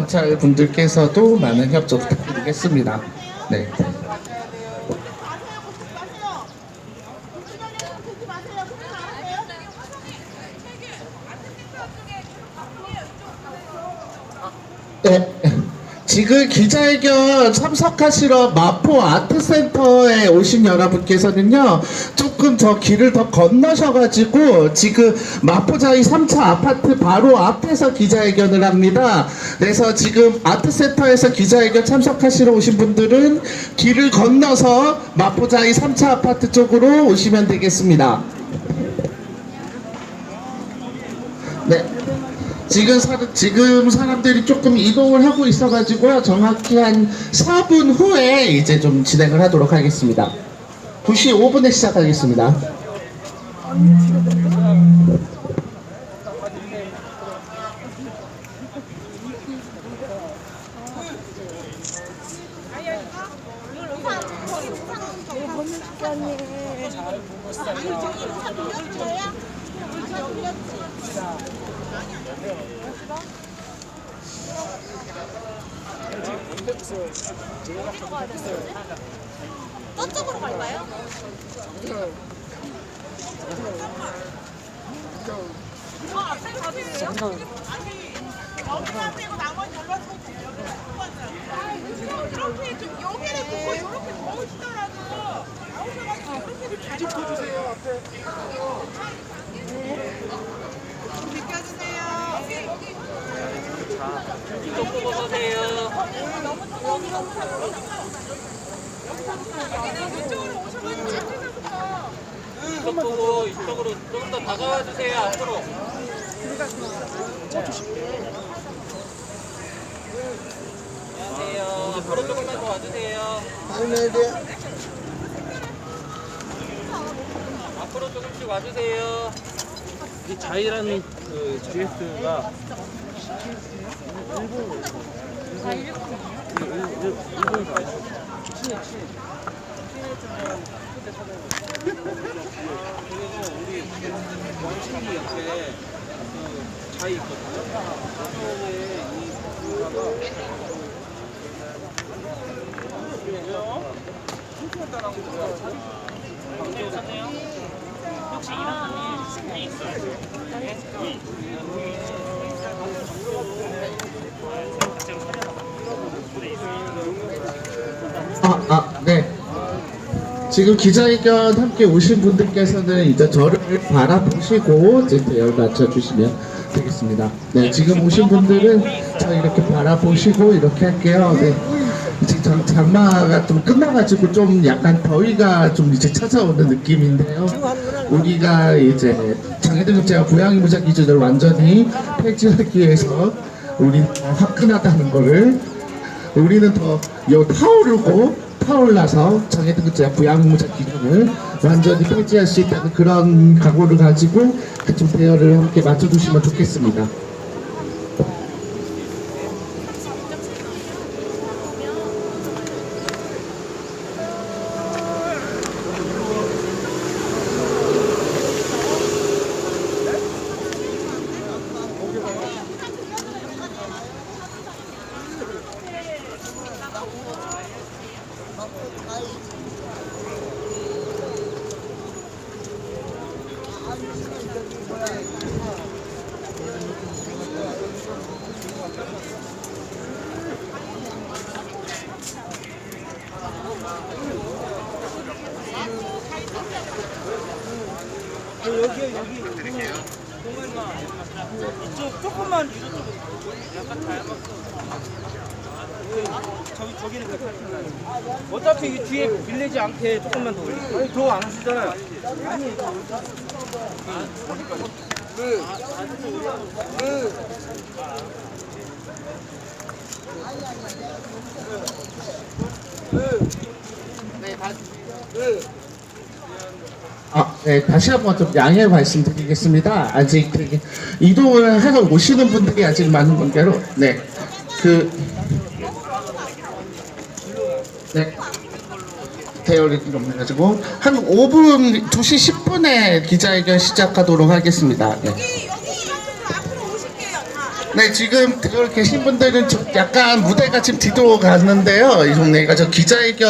경찰 분들께서도 많은 협조 부탁드리겠습니다. 네. 네. 지금 기자회견 참석하시러 마포 아트센터에 오신 여러분께서는요, 조금 저 길을 더 건너셔가지고, 지금 마포자이 3차 아파트 바로 앞에서 기자회견을 합니다. 그래서 지금 아트센터에서 기자회견 참석하시러 오신 분들은 길을 건너서 마포자이 3차 아파트 쪽으로 오시면 되겠습니다. 네. 지금 사, 지금 사람들이 조금 이동을 하고 있어가지고요. 정확히 한 4분 후에 이제 좀 진행을 하도록 하겠습니다. 2시 5분에 시작하겠습니다. 저 쪽으로 갈까요? 저 앞에 가주세요. 아니, 여기만 빼고 나머지 올라서면 돼요. 이렇게 좀 여기를 보고 이렇게 넣으시더라도 나오셔가지고 이렇게 좀 짚어주세요. 앞에. 좀 비켜주세요. 이쪽 보고 앞에서부터. 이쪽 보고 이쪽으로 조금 더 다가와 주세요. 앞으로. 안녕하세요. 앞으로 조금만 더 와주세요. 앞으로 조금씩 와주세요. 이 자이라는 그 GS가 일본 일본에서 아시죠? 친해 친해 그래서 우리 왕신기 옆에 그 자이 있거든요. 처음에 이 누나가 왜요? 혹시 일어나는 일 있어요? 아, 아, 네. 지금 기자회견 함께 오신 분들께서는 이제 저를 바라보시고 이제 대열 맞춰주시면 되겠습니다. 네, 지금 오신 분들은 저 이렇게 바라보시고 이렇게 할게요. 네. 이제 장, 장마가 좀 끝나가지고 좀 약간 더위가 좀 이제 찾아오는 느낌인데요. 우리가 이제 장애등급 제가 고양이 무작 기준을 완전히 폐지하기 위해서 우리 화끈하다는 거를 우리는 더 여, 타오르고 타올라서 정해등급제와 부양무자 기준을 완전히 폐지할 수 있다는 그런 각오를 가지고 좀 대열을 함께 맞춰주시면 좋겠습니다. 여기 여기 드릴게요. 이쪽 조금만 이쪽으로 약간 닮았어. 저기 저기는 백화점 어차피 이 뒤에 밀리지 않게 조금만 더 올릴게요. 아니 더 안 하시잖아요. 아니 아, 네, 다시 한번 좀 양해 말씀드리겠습니다. 아직 되게 이동을 해서 오시는 분들이 아직 많은 관계로, 네, 그, 네, 대열이 좀 해가지고 한 5분, 2시 10분에 기자회견 시작하도록 하겠습니다. 네. 네, 지금 들어 계신 분들은 저- 약간 무대가 지금 뒤로 가는데요. 이 동네가 저 기자회견